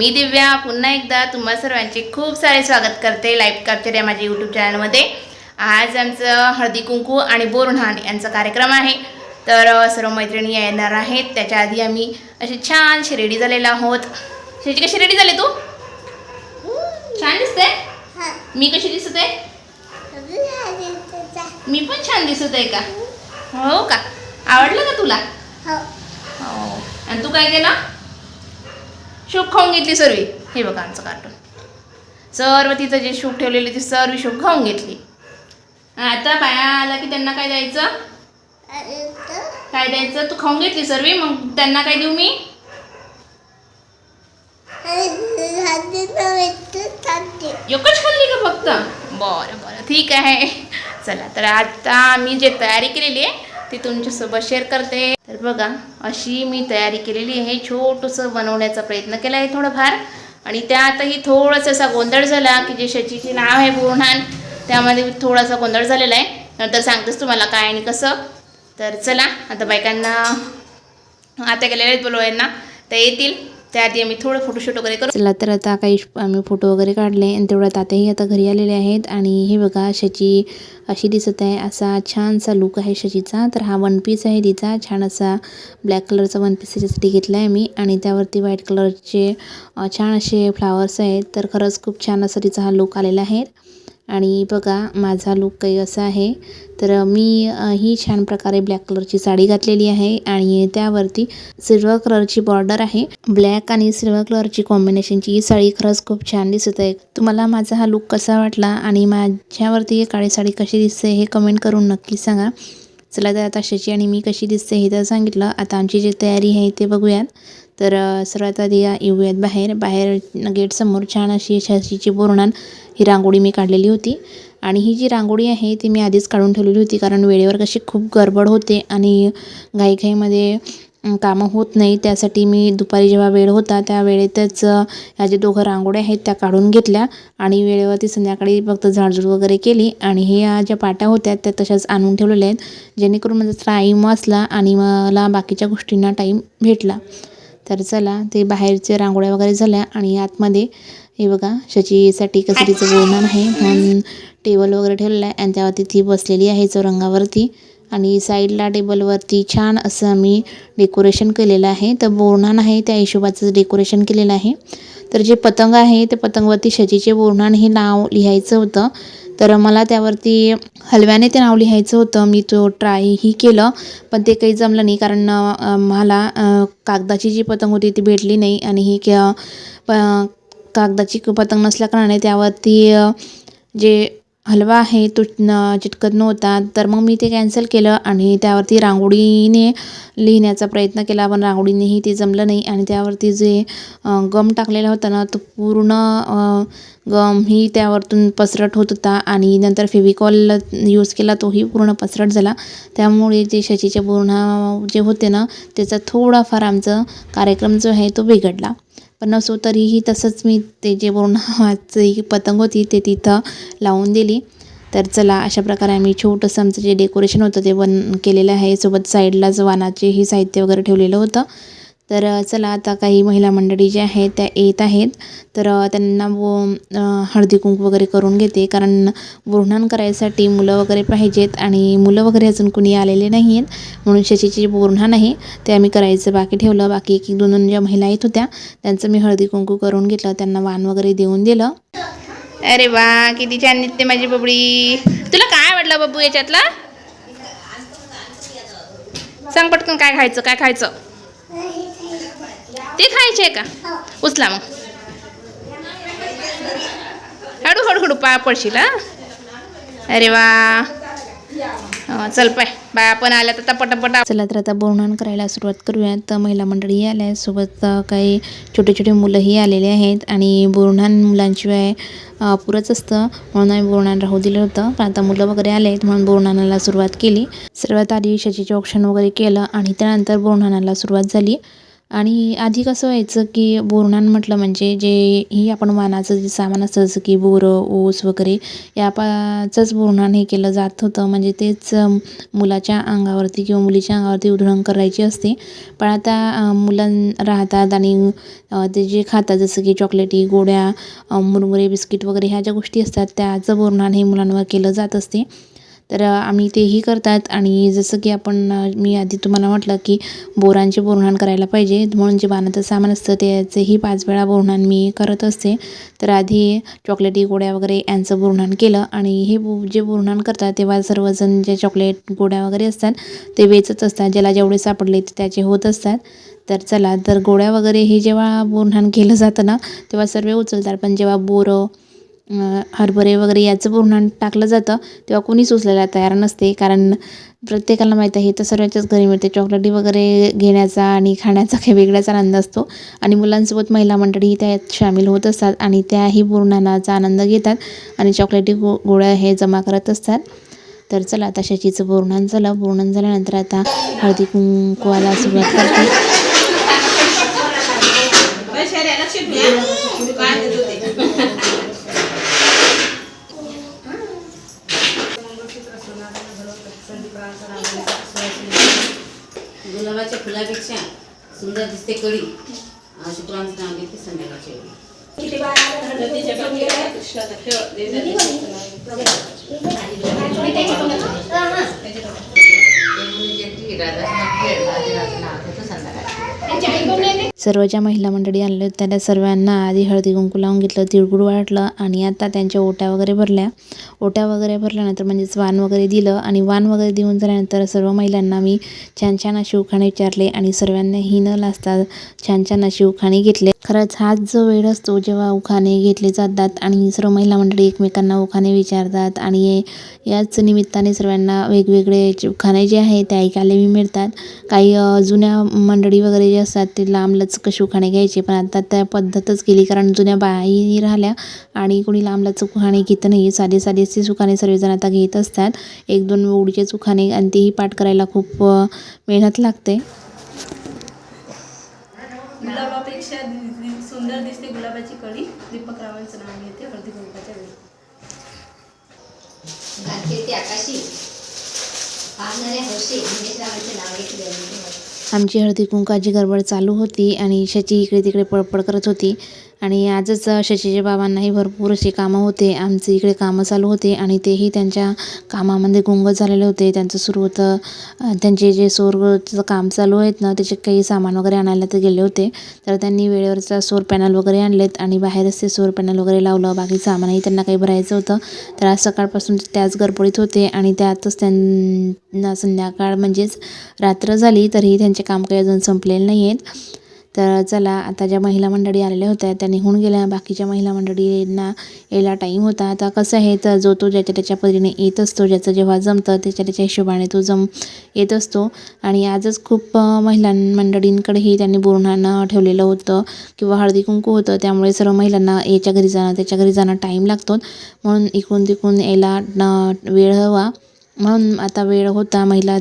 मी दिव्या पुन्हा एकदा तुम्हा सर्वांचे खूप सारे स्वागत करते लाईव्ह कॅप्चर या माझ्या यूट्यूब चॅनलमध्ये आज आमचं हळदी कुंकू आणि बोरणान यांचा कार्यक्रम आहे. तर सर्व मैत्रिणी येणार आहेत. त्याच्या आधी आम्ही असे छानशी रेडी झालेलो आहोत. शेची कशी रेडी झाली तू? छान दिसते मी कशी दिसत आहे मी पण छान दिसत आहे का? हो का? आवडलं का तुला? हो. आणि तू काय केलं? शूप खाऊन घेतली सर्वी. हे बघा आमचं कार्टून सर्व तिचं जे शूप ठेवलेले ती सर्व शूप खाऊन घेतली. आता बाया आला की त्यांना काय द्यायचं? काय द्यायचं? तू खाऊन घेतली सर्वी मग त्यांना काय देऊ मी? एकच खाल्ली का फक्त? बरं बरं. ठीक आहे. चला तर आता मी जे तयारी केलेली आहे ती तुमच्यासोबत शेअर करते. तर बघा अशी मी तयारी केलेली आहे. छोटंसं बनवण्याचा प्रयत्न केला आहे थोडंफार. आणि त्यातही थोडंसं असा गोंधळ झाला की जे शचीचे नाव आहे बोरणान त्यामध्ये थोडासा गोंधळ झालेला आहे. नंतर सांगतेच तुम्हाला काय आणि कसं. तर चला आता बायकांना आता गेलेले आहेत बोलवायांना. त्या येतील. त्याआधी आम्ही थोडं फोटोशूट वगैरे करू. चला तर आता काही आम्ही फोटो वगैरे काढले आणि तेवढ्या तात्याही आता घरी आलेले आहेत. आणि हे बघा शची अशी दिसत आहे. असा छानसा लुक आहे शचीचा. तर हा वन पीस आहे तिचा. छान असा ब्लॅक कलरचा वन पीस त्याच्यासाठी घेतला आहे मी आणि त्यावरती व्हाईट कलरचे छान असे फ्लावर्स आहेत. तर खरंच खूप छान असा तिचा हा लुक आलेला आहे. आणि बघा माझा लुक काही असा आहे. तर मी ही छान प्रकारे ब्लॅक कलरची साडी घातलेली आहे आणि त्यावरती सिल्वर कलरची बॉर्डर आहे. ब्लॅक आणि सिल्वर कलरची कॉम्बिनेशनची ही साडी खरंच खूप छान दिसत आहे. तुम्हाला माझा हा लुक कसा वाटला आणि माझ्यावरती ही काळी साडी कशी दिसते हे कमेंट करून नक्की सांगा. चला तर आता शची आणि मी कशी दिसते हे तर सांगितलं. आता आमची जी तयारी आहे ते बघूयात. तर सर्वात आधी या येऊयात बाहेर. बाहेर गेटसमोर छान अशी छाशीची बोरणान ही रांगोळी मी काढलेली होती. आणि ही जी रांगोळी आहे ती मी आधीच काढून ठेवलेली होती कारण वेळेवर कशी खूप गडबड होते आणि घाईघाईमध्ये कामं होत नाही. त्यासाठी मी दुपारी जेव्हा वेळ होता त्या वेळेतच ह्या जे दोघं रांगोळ्या आहेत त्या काढून घेतल्या आणि वेळेवरती संध्याकाळी फक्त झाडझूड वगैरे केली आणि ह्या ज्या पाट्या होत्या त्या तशाच आणून ठेवलेल्या आहेत. जेणेकरून माझा टाईम वाचला आणि मला बाकीच्या गोष्टींना टाईम भेटला. तर चला ते बाहेरचे रांगोळ्या वगैरे झाल्या आणि आतमध्ये हे बघा शचीसाठी कसरीचं बोलणार आहे. म्हणून टेबल वगैरे ठेवलेलं आहे आणि त्यावरती ती बसलेली आहे चौरंगावरती. आणि साईडला टेबलवरती छान असं आम्ही डेकोरेशन केलेलं आहे. तर बोरणान आहे त्या हिशोबाचं डेकोरेशन केलेलं आहे. तर जे पतंग आहे ते पतंगवरती शचीचे बोरणान हे नाव लिहायचं होतं. तर मला त्यावरती हलव्याने ते नाव लिहायचं होतं. मी तो ट्रायही केलं पण ते काही जमलं नाही कारण मला कागदाची जी पतंग होती ती भेटली नाही आणि ही क प कागदाची पतंग नसल्याकारणाने त्यावरती जे हलवा आहे तो न चिटकत नव्हता. तर मग मी ते कॅन्सल केलं आणि त्यावरती रांगोळीने लिहिण्याचा प्रयत्न केला. पण रांगोळीनेही ते जमलं नाही आणि त्यावरती जे गम टाकलेला होता ना तो पूर्ण गम ही त्यावरतून पसरट होत होता आणि नंतर फेविकॉल यूज केला तोही पूर्ण पसरट झाला. त्यामुळे जे शशीचे पूर्ण जे होते ना त्याचा थोडाफार आमचा कार्यक्रम जो आहे तो बिघडला. पण असो तरीही तसंच मी ते जे बोरणाची पतंग होती ते तिथं लावून दिली. तर चला अशा प्रकारे आम्ही छोटंसं आमचं जे डेकोरेशन होतं ते बन केलेलं आहे. सोबत साईडलाच वानाचेही साहित्य वगैरे ठेवलेलं होतं. तर चला आता काही महिला मंडळी ज्या आहेत त्या येत आहेत. तर त्यांना व हळदी कुंकू वगैरे करून घेते. कारण बोरणान करायसाठी मुलं वगैरे पाहिजेत आणि मुलं वगैरे अजून कुणी आलेले नाही आहेत म्हणून शशीची जे बोरणान आहे ते आम्ही करायचं बाकी ठेवलं. बाकी एक एक दोन दोन ज्या महिला येत होत्या त्यांचं मी हळदी कुंकू करून घेतलं. त्यांना वाण वगैरे देऊन दिलं. अरे वा! किती छान निघते माझी बबडी. तुला काय आवडलं बबू याच्यातला? सांग पटकन काय खायचं काय खायचं? ते खायचे का? उचला मग. हळू हळू हळू पा पडशील हा? अरे वा. हा, चल पाय. बाया पण आल्या तर पटापटा चला तर आता बोरणान करायला सुरुवात करूयात. तर महिला मंडळी आल्या. आहेत सोबत काही छोटे छोटे मुलंही आलेले आहेत आणि बोरणान मुलांशिवाय अ, पुरंच असतं. म्हणून आम्ही बोरणान राहू दिलं होतं. पण आता मुलं वगैरे आले आहेत म्हणून बोरणानाला सुरुवात केली. सर्वात आधी शशीचे ऑप्शन वगैरे केलं आणि त्यानंतर बोरणानाला सुरुवात झाली. आणि आधी कसं व्हायचं की बोरणान म्हटलं म्हणजे जे ही आपण वानाचं जे सामान असतं जसं की बोरं ऊस वगैरे यापाचंच बोरणान हे केलं जात होतं. म्हणजे तेच मुलाच्या अंगावरती किंवा मुलीच्या अंगावरती उधळण करायची असते. पण आता मुलं राहतात आणि ते जे खातात जसं की चॉकलेटी गोड्या मुरमुरे बिस्किट वगैरे ह्या ज्या गोष्टी असतात त्याचं बोरणान हे मुलांवर केलं जात असते. तर आम्ही तेही करतात आणि जसं की आपण मी आधी तुम्हाला म्हटलं की बोरांचे बोरणान करायला पाहिजे. म्हणून जे बाणाचं सामान असतं त्याचंही पाच वेळा बोरणान मी करत असते. तर आधी चॉकलेटी गोड्या वगैरे यांचं बोरणान केलं आणि हे जे बोरणान करतात तेव्हा सर्वजण जे चॉकलेट गोड्या वगैरे असतात ते वेचत असतात. ज्याला जेवढे सापडले ते त्याचे होत असतात. तर चला तर गोड्या वगैरे हे जेव्हा बोरणान केलं जातं ना तेव्हा सर्व उचलतात. पण जेव्हा बोरं हरभरे वगैरे याचं बोरणान टाकलं जातं तेव्हा कोणी उचलायला तयार नसते. कारण प्रत्येकाला माहीत आहे तर सर्वांच्याच घरी मिळते. चॉकलेटी वगैरे घेण्याचा आणि खाण्याचा काही वेगळाच आनंद असतो. आणि मुलांसोबत महिला मंडळी त्यात सामील होत असतात आणि त्याही बोरणानाचा आनंद घेतात आणि चॉकलेटी गो गोळ्या हे जमा करत असतात. तर चला आता शशीचं बोरणान झालं. बोरणान झाल्यानंतर आता हळदी कुंकवाला सुरुवात करते. फुलापेक्षा सुंदर दिसते कळी शुक्रांचं नाव घेते संध्याकाळच्या वेळी सर्व ज्या महिला मंडळी आणले होते त्या सर्वांना आधी हळदी कुंकू लावून घेतलं तिळगुळ वाटलं आणि आता त्यांच्या ओट्या वगैरे भरल्या. ओट्या वगैरे भरल्यानंतर म्हणजेच वाण वगैरे दिलं आणि वाण वगैरे देऊन झाल्यानंतर सर्व महिलांना मी छान छान अशी उखाणे विचारले आणि सर्वांनाही न लाजता छान छान अशी उखाणे घेतले. खरंच हाच जो वेळ असतो जेव्हा उखाणे घेतले जातात आणि सर्व महिला मंडळी एकमेकांना उखाणे विचारतात आणि याच निमित्ताने सर्वांना वेगवेगळे जे उखाणे जे आहे ते ऐकायलाही मिळतात. काही जुन्या मंडळी वगैरे जे असतात ते लांबलचक लचक उखाणे घ्यायचे पण आता त्या पद्धतच केली कारण जुन्या बाई राहिल्या आणि कोणी लांबलच उखाणे घेत नाही. साधे साधेचे उखाणे सर्वजण आता घेत असतात. एक दोन ओळीचेच उखाणे आणि तेही पाठ करायला खूप मेहनत लागते. गुलाबापेक्षा सुंदर दिसते गुलाबाची कळी. दीपक रावांचं नाव घेते हळदी कुंकाच्या वेळी. गाते आकाशी. पाहणाऱ्या हौशी रावांचे नाव घेतले आमची हळदी कुंकाची गडबड चालू होती आणि शची इकडे तिकडे पळपळ करत होती. आणि आजच शशीजी बाबांनाही भरपूर अशी कामं होते. आमचे इकडे कामं चालू होते आणि तेही त्यांच्या कामामध्ये गुंग झालेले होते. त्यांचं सुरू होतं. त्यांचे जे सौरचं काम चालू आहेत ना त्याचे काही सामान वगैरे आणायला ते गेले होते. तर त्यांनी वेळेवरचा सौर पॅनल वगैरे आणलेत आणि बाहेरच ते सौर पॅनल वगैरे लावलं. बाकी सामानही त्यांना काही भरायचं होतं. तर आज सकाळपासून त्याच गडबडीत होते आणि त्यातच त्यांना संध्याकाळ म्हणजेच रात्र झाली. तरीही त्यांचे काम काही अजून संपलेले नाही आहेत तर चला आता ज्या महिला मंडळी आलेल्या होत्या त्या निघून गेल्या. बाकीच्या महिला मंडळींना यायला टाईम होता. आता कसं आहे तर जो तो ज्याच्या त्याच्या परीने येत असतो ज्याचं जेव्हा जमतं त्याच्या त्याच्या हिशोबाने तो जम येत असतो. आणि आजच खूप महिला मंडळींकडेही त्यांनी बोरणानं ठेवलेलं होतं किंवा हळदी कुंकू होतं. त्यामुळे सर्व महिलांना याच्या घरी जाणं त्याच्या घरी जाणं टाईम लागतो. म्हणून इकडून तिकडून यायला वेळ हवा. म्हणून आता वेळ होता महिला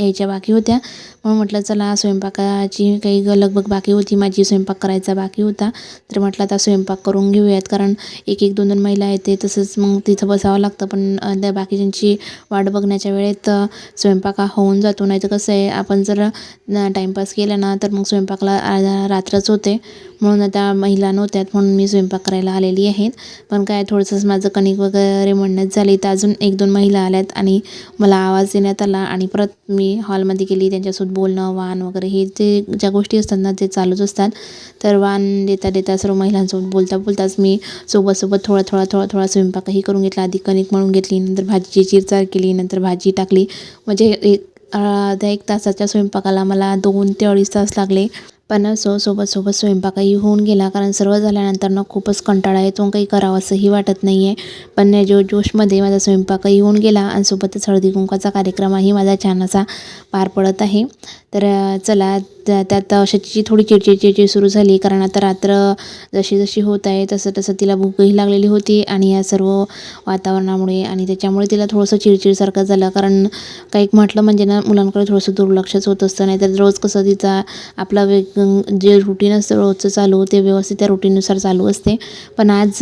यायच्या बाकी होत्या. म्हणून म्हटलं चला स्वयंपाकाची काही लगबग बाकी होती. माझी स्वयंपाक करायचा बाकी होता. तर म्हटलं आता स्वयंपाक करून घेऊयात. कारण एक एक दोन दोन महिला येते. तसंच मग तिथं बसावं लागतं. पण त्या बाकीच्यांची वाट बघण्याच्या वेळेत स्वयंपाक हा होऊन जातो. नाही तर कसं आहे आपण जर टाईमपास केला ना तर मग स्वयंपाकला रात्रच होते. म्हणून आता महिला नव्हत्यात म्हणून मी स्वयंपाक करायला आलेली आहेत. पण काय थोडंसंच माझं कणिक वगैरे म्हणण्यात झाली तर अजून एक दोन महिला आल्यात आणि मला आवाज देण्यात आला आणि परत मी हॉलमध्ये गेली. त्यांच्यासोबत बोलणं वाण वगैरे हे जे ज्या गोष्टी असतात ना ते चालूच असतात. तर वाण देता देता सर्व महिलांसोबत बोलता बोलताच मी सोबत सोबत थोडा थोडा थोडा थोडा स्वयंपाकही करून घेतला. आधी कणिक म्हणून घेतली नंतर भाजीची चिरचार केली नंतर भाजी टाकली. म्हणजे एक अर्धा एक तासाच्या स्वयंपाकाला मला दोन ते अडीच तास लागले. पण असो सोबत सोबत स्वयंपाकही होऊन गेला. कारण सर्व झाल्यानंतर ना खूपच कंटाळा येतो काही करावं असंही वाटत नाही आहे पण जो जोशमध्ये माझा स्वयंपाकही होऊन गेला आणि सोबतच हळदी कुंकाचा कार्यक्रमही माझा छान असा पार पडत आहे. तर चला त्या- त्यात अशाची थोडी चिडचिड चिडचिड सुरू झाली. कारण आता रात्र जशी जशी होत आहे तसं तसं तिला भूकही लागलेली होती आणि या सर्व वातावरणामुळे आणि त्याच्यामुळे तिला थोडंसं चिडचिडसारखं झालं. कारण काही म्हटलं म्हणजे ना मुलांकडे थोडंसं दुर्लक्षच होत असतं. नाही तर रोज कसं तिचा आपला वेग जे रुटीन असतं रोजचं चालू ते व्यवस्थित त्या रुटीननुसार चालू असते. पण आज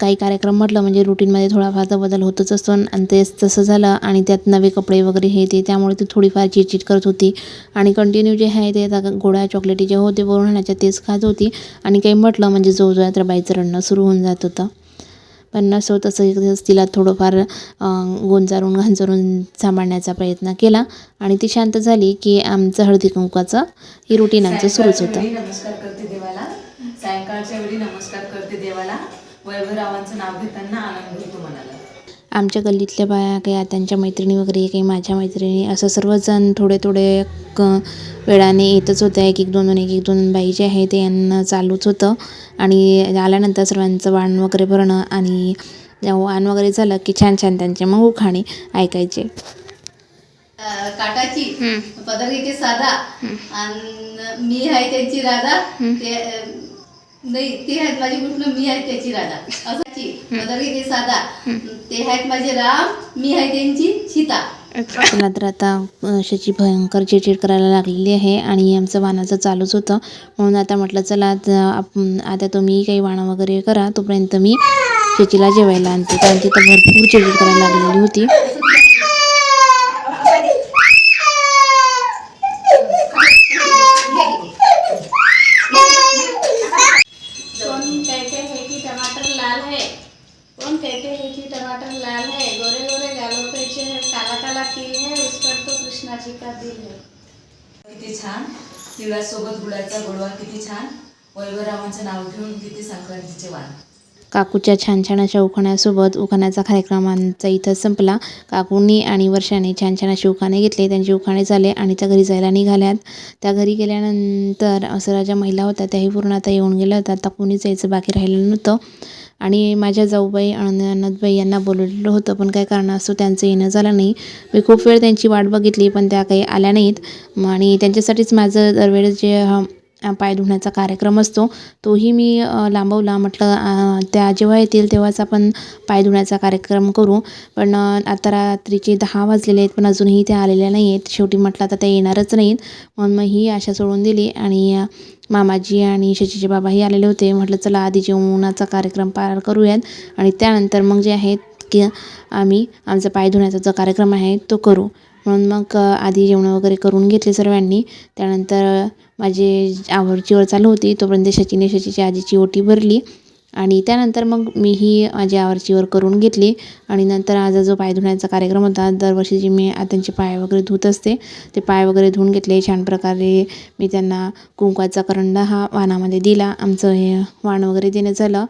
काही कार्यक्रम म्हटलं म्हणजे रुटीनमध्ये थोडाफार तर बदल होतच असतो आणि तेच तसं झालं आणि त्यात नवे कपडे वगैरे हे ते त्यामुळे ती थोडीफार चिडचिड करत होती. आणि कंटिन्यू जे आहे ते आता गोळ्या चॉकलेटी जे होते वरून आणायच्या तेच खात होती. आणि काही म्हटलं म्हणजे जो जो तर बाईचं रडणं सुरू होऊन जात होतं. पण नसो तसं एक दिवस तिला थोडंफार गोंजारून घांजरून सांभाळण्याचा प्रयत्न केला. आणि ती शांत झाली की आमचं हळदी कुंकवाचं ही रुटीन आमचं सुरूच होतं. नमस्कार करते देवाला. सायंकाळच्या वेळी नमस्कार करते देवाला. वैभवरावांचं नाव घेताना आनंद होतो मनाला. आमच्या गल्लीतल्या बाया काही आत्यांच्या मैत्रिणी वगैरे काही माझ्या मैत्रिणी असं सर्वजण थोडे थोडे क वेळाने येतच होत्या. एक एक दोन दोन एक एक दोन बाई जे आहे ते यांना चालूच होतं. आणि आल्यानंतर सर्वांचं वाण वगैरे भरणं आणि वाण वगैरे झालं की छान छान त्यांचे मग उखाणे ऐकायचे. काटाची पदरीचे साधा. आणि मी आहे त्यांची राधा. ते नाही ते आहेत माझी कृष्ण मी आहे त्याची राधा. असाची साधा. ते आहेत माझे राम. मी आहे त्यांची सीता. चला तर आता अ, शची भयंकर चिडचिड करायला लागलेली आहे आणि आमचं वाणाचं चालूच होतं. म्हणून आता म्हटलं चला आता तुम्ही काही वाणं वगैरे करा. तोपर्यंत मी शचीला जेवायला आणते. कारण तिथं भरपूर चिडचिड करायला लागलेली होती. कौन कहते हैं कि टमाटर लाल है? कौन कहते हैं कि टमाटर लाल है? गोरे जो है काला काला तिल है उस पर तो कृष्णा जी का दिल है। किती छान. तिळासोबत गुळाचा गोडवा किती छान. वैभवरावांचं नाव घेऊन किती संक्रांतीचे वाण काकूच्या छान छान अशा उखाण्यासोबत उखाण्याचा कार्यक्रम आमचा इथं संपला. काकूंनी आणि वर्षाने छान छान असे उखाणे घेतले. त्यांचे उखाणे झाले आणि त्या घरी जायला निघाल्यात. त्या घरी गेल्यानंतर असं ज्या महिला होत्या. त्याही पूर्ण आता येऊन गेल्या होत्या. आता कोणीच यायचं बाकी राहिलेलं नव्हतं. आणि माझ्या जाऊबाई आणि अनंतबाई यांना बोलवलेलं होतं. पण काही कारणास्तव त्यांचं येणं झालं नाही. मी खूप वेळ त्यांची वाट बघितली पण त्या काही आल्या नाहीत. आणि त्यांच्यासाठीच माझं दरवेळेस जे हा पाय धुण्याचा कार्यक्रम असतो. तोही मी लांबवला. म्हटलं त्या जेव्हा येतील तेव्हाच आपण पाय धुण्याचा कार्यक्रम करू. पण आता रात्रीचे दहा वाजलेले आहेत पण अजूनही त्या आलेल्या नाही आहेत शेवटी म्हटलं आता त्या येणारच नाहीत. म्हणून मग ही आशा सोडून दिली. आणि मामाजी आणि शशीचे बाबाही आलेले होते. म्हटलं चला आधी जेवणाचा कार्यक्रम पार करूयात. आणि त्यानंतर मग जे आहेत की आम्ही आमचा पाय धुण्याचा जो कार्यक्रम आहे तो करू. म्हणून मग आधी जेवणं वगैरे करून घेतले सर्वांनी. त्यानंतर माझी आवडचीवर चालू होती. तोपर्यंत शचीने शचीच्या आजीची ओटी भरली. आणि त्यानंतर मग मीही माझी आवडचीवर करून घेतली. आणि नंतर आज जो पाय धुण्याचा कार्यक्रम होता दरवर्षी जी मी त्यांचे पाय वगैरे धुत असते ते पाय वगैरे धुवून घेतले. छान प्रकारे मी त्यांना कुंकवाचा करंडा हा वाणामध्ये दिला. आमचं हे वाण वगैरे देणं झालं.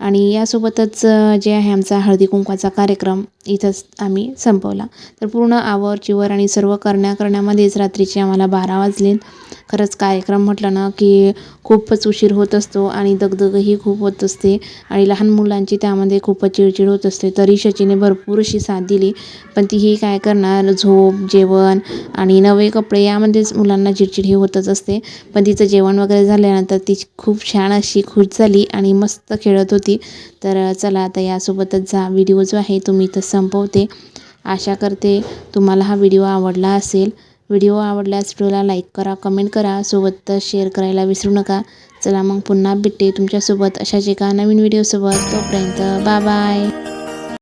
आणि यासोबतच जे आहे आमचा हळदी कुंकवाचा कार्यक्रम इथंच आम्ही संपवला. तर पूर्ण आवर चिवर आणि सर्व करण्या करण्यामध्येच रात्रीचे आम्हाला बारा वाजले खरंच कार्यक्रम म्हटलं ना की खूपच उशीर होत असतो आणि दगदगही खूप होत असते आणि लहान मुलांची त्यामध्ये खूपच चिडचिड होत असते. तरी शचीने भरपूर अशी साथ दिली. पण तीही काय करणार? झोप जेवण आणि नवे कपडे यामध्येच मुलांना चिडचिड ही होतच असते. पण तिचं जेवण वगैरे झाल्यानंतर ती खूप छान अशी खुश झाली आणि मस्त खेळत होती. तर चला आता यासोबतच जा. व्हिडिओ जो आहे तो मी इथं संपवते. आशा करते तुम्हाला हा व्हिडिओ आवडला असेल. व्हिडिओ आवडल्यास व्हिडिओला लाईक करा कमेंट करा. सोबतच शेअर करायला विसरू नका. चला मग पुन्हा भेटते तुमच्यासोबत अशाच एका नवीन व्हिडिओसोबत. तोपर्यंत बाय बाय.